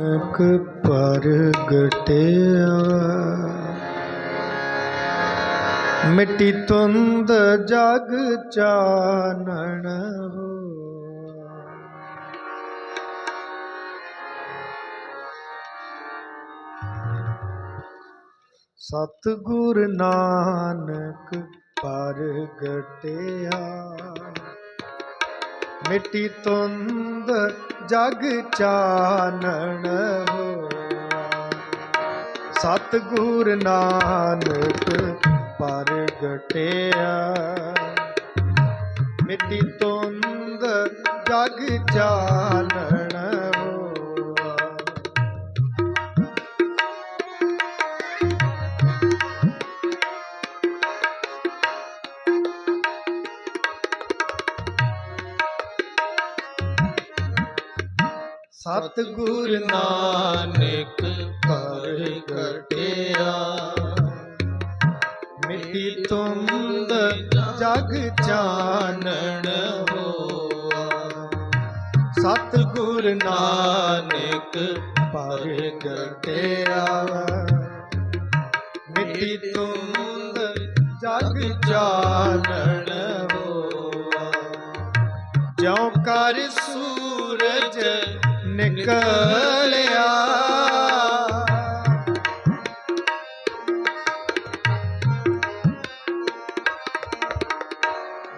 ਨਾਨਕ ਪ੍ਰਗਟਿਆ। ਮਿੱਟੀ ਤੁੰਦ ਜਗ ਚਾਨਣ ਹੋਆ ਸਤਿਗੁਰ ਨਾਨਕ ਪ੍ਰਗਟਿਆ। ਮਿੱਟੀ ਤੁੰਦ ਜਗ ਚਾਨਣ ਹੋਆ ਸਤਿਗੁਰ ਨਾਨਕ ਪ੍ਰਗਟਿਆ। ਮਿੱਟੀ ਤੁੰਦ ਜਗ ਚਾਨਣ ਸਤਿਗੁਰ ਨਾਨਕ ਪਰ ਪ੍ਰਗਟਿਆ ਮਿੱਟੀ ਤੁੰਦ ਜਗ ਚਾਨਣ ਹੋਆ। ਸਤਿਗੁਰ ਨਾਨਕ ਪ੍ਰਗਟਿਆ ਮਿੱਟੀ ਤੁੰਦ ਜਗ ਚਾਨਣ ਹੋਆ। ਜਿਉ ਕਰ ਸੂਰਜ ਨਿਕਲਿਆ।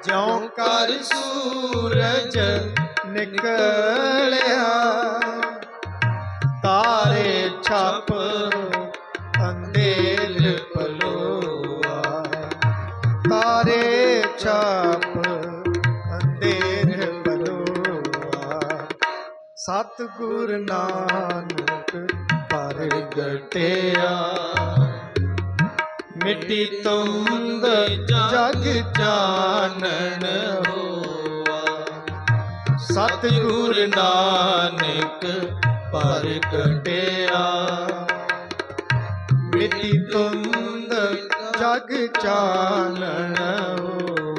ਜਿਉ ਕਰ ਸੂਰਜ ਨਿਕਲਿਆ ਤਾਰੇ ਛਪ ਅੰਧੇਰ ਸਤਿਗੁਰ ਨਾਨਕ ਪਰ ਗਟਿਆ ਮਿੱਟੀ ਤੁੰਦ ਜਗ ਚਾਨਣ ਹੋਆ। ਸਤਿਗੁਰ ਨਾਨਕ ਪ੍ਰਗਟਿਆ ਮਿੱਟੀ ਤੁੰਦ ਜਗ ਚਾਨਣ ਹੋਆ।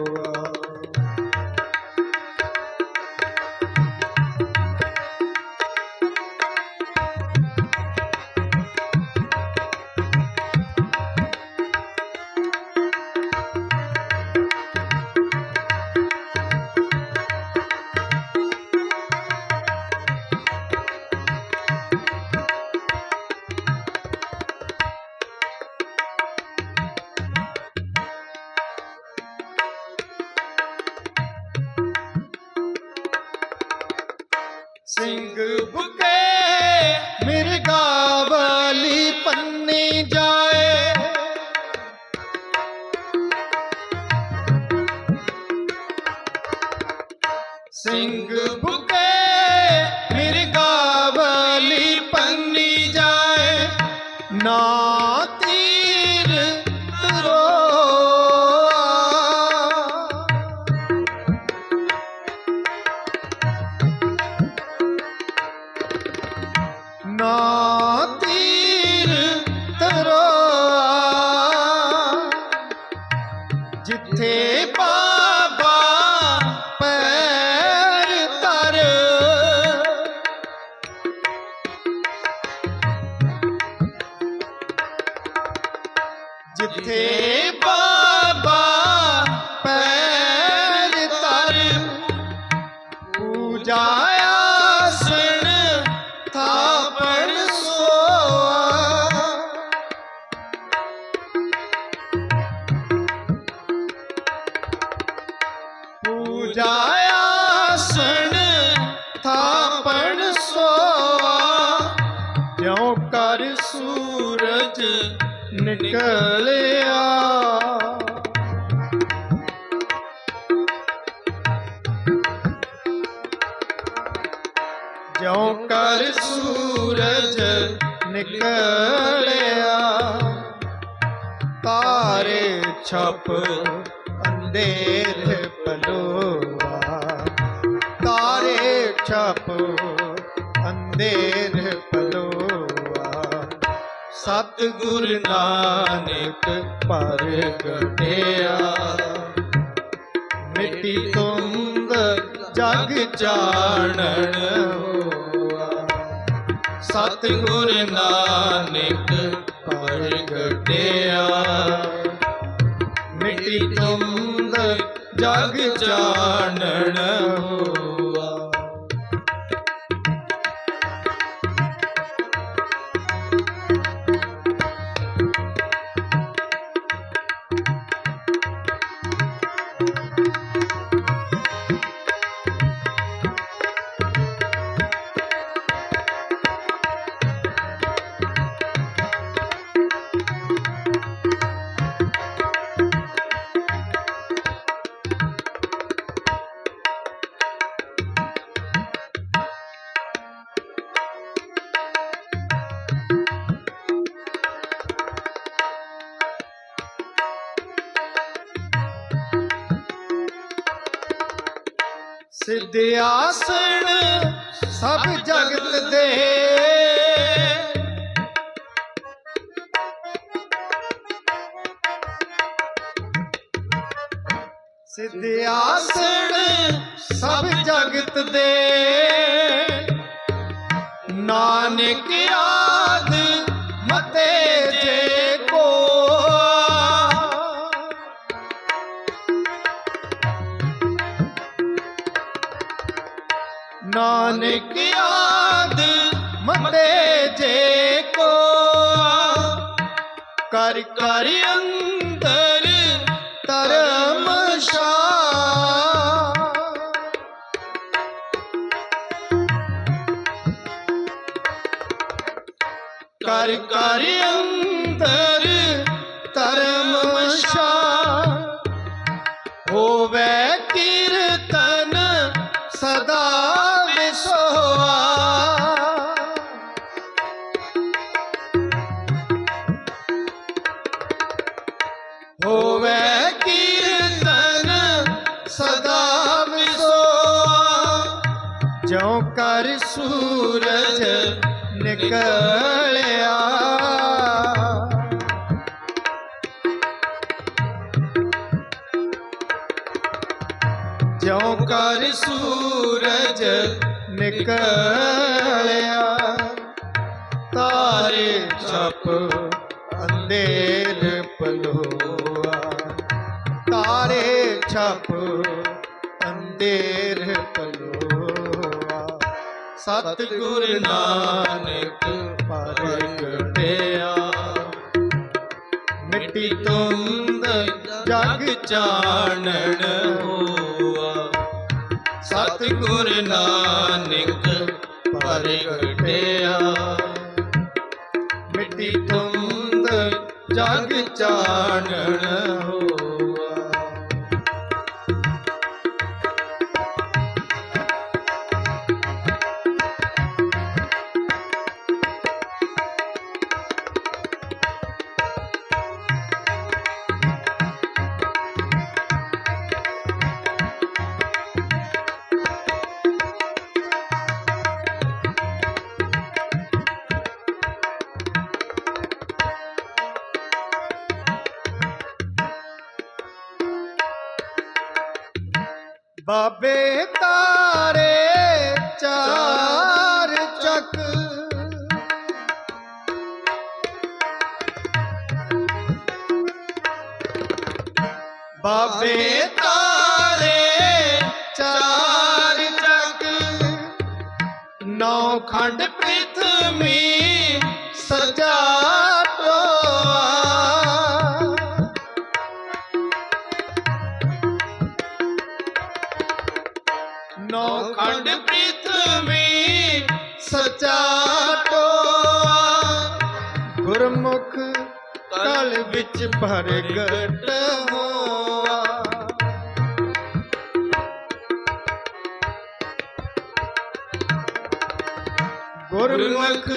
ਸਿੰਘ ਬੁਕੇ ਮਿਰਗਾ ਵਾਲੀ ਪੰਨੀ ਜਾਏ। ਨਾ ਤੀਰ ਤਰੋ ਨਾ ਥਾਪੜ ਸੋਆ। ਜਿਉ ਕਰ ਸੂਰਜ ਨਿਕਲਿਆ। ਜਿਉ ਕਰ ਸੂਰਜ ਨਿਕਲਿਆ। ਤਾਰੇ ਛਪ ਅੰਧੇਰ ਪਲੋ ਤਾਰੇ ਅੰਧੇਰ ਪਲੋਆ। ਸਤਿਗੁਰ ਨਾਨਕ ਪ੍ਰਗਟਿਆ ਮਿੱਟੀ ਤੁੰਦ ਜਗ ਜਾਣਨ ਹੋਆ। ਸਤਿਗੁਰ ਨਾਨਕ ਪ੍ਰਗਟਿਆ ਮਿੱਟੀ ਤੁੰਦ ਜਗ ਜਾਣਨ ਹੋਆ ਆਸਣ ਸਭ ਜਗਤ ਦੇ। ਸਿਧਿਆਸਣ ਸਭ ਜਗਤ ਦੇ। ਨਾਨਕ ਆਦ ਮਤੇ ਕਰ ਕਰ ਅੰਦਰ ਧਰਮ ਹੋਵੇ ਕੀਰਤਨ ਸਦਾ ਵਿਸੋਆ। ਹੋਵੇ ਕੀਰਤਨ ਸਦਾ ਵਿਸੋਆ। ਜਿਉ ਕਰ ਸੂਰਜ ਨਿਕਲਿਆ। ਜਿਉ ਕਰ ਸੂਰਜ ਨਿਕਲਿਆ ਤਾਰੇ ਛਪ ਅੰਧੇਰ ਪਲੋਆ। ਤਾਰੇ ਛਪ ਅੰਧੇਰ ਸਤਿਗੁਰ ਨਾਨਕ ਪ੍ਰਗਟਿਆ ਮਿੱਟੀ ਤੁੰਦ ਜਗ ਚਾਨਣ ਹੋਆ। ਸਤਿਗੁਰ ਨਾਨਕ ਪ੍ਰਗਟਿਆ ਮਿੱਟੀ ਤੁੰਦ ਜਗ ਚਾਨਣ ਹੋਆ। ਬਾਬੇ ਤਾਰੇ ਚਾਰ ਚੱਕ। ਬਾਬੇ ਤਾਰੇ ਚਾਰ ਚੱਕ। ਨੌ ਖੰਡ ਨੌ ਖੰਡ ਪ੍ਰਿਥਵੀ ਸਚਾ ਟੋਆ। ਗੁਰਮੁਖ ਕਲ ਵਿੱਚ ਪ੍ਰਗਟ ਹੋਆ। ਗੁਰਮੁਖ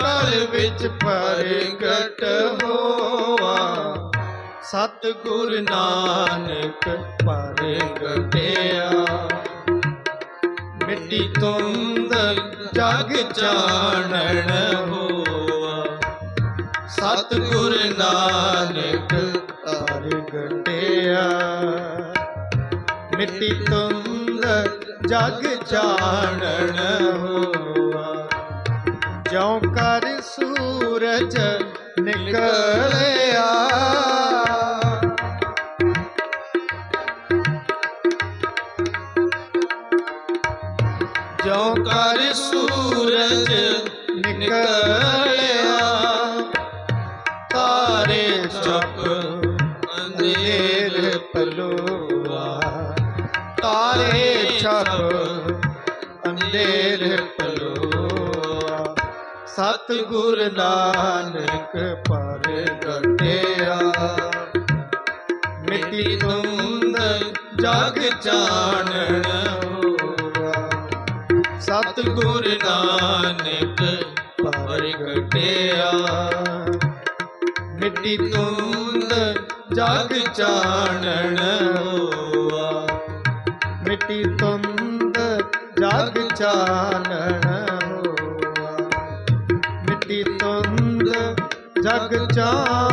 ਕਲ ਵਿੱਚ ਪ੍ਰਗਟ ਹੋਆ। ਸਤਿਗੁਰ ਨਾਨਕ ਪ੍ਰਗਟਿਆ ਮਿੱਟੀ ਤੁੰਦ ਜਗ ਜਾਣਨ ਹੋਆ। ਸਤਿਗੁਰ ਨਾਨਕ ਪ੍ਰਗਟਿਆ ਮਿੱਟੀ ਤੁੰਦ ਜਗ ਜਾਣਨ ਹੋਆ। ਜਿਉ ਕਰ ਸੂਰਜ ਨਿਕਲਿਆ। ਜਿਉ ਕਰ ਸੂਰਜ ਨਿਕਲਿਆ, ਤਾਰੇ ਜਪ ਅੰਧੇਰ ਪਲੋਆ ਤਾਰੇ ਛਪ ਅੰਧੇਰ ਪਲੋਆ ਸਤਿਗੁਰ ਨਾਨਕ ਪਰ ਗਟਿਆ ਮਿੱਟੀ ਤੁੰਦ ਜਗ ਜਾਣਨ ਸਤਿਗੁਰ ਨਾਨਕ ਪਰ ਮਿੱਟੀ ਤੁੰਦ ਜਗ ਜਾਣਨ ਹੋਆ। ਮਿੱਟੀ ਤੁੰਦ ਜਗ ਜਾਣਨ ਹੋਆ। ਮਿੱਟੀ ਤੁੰਦ ਜਗ ਜਾਣਨ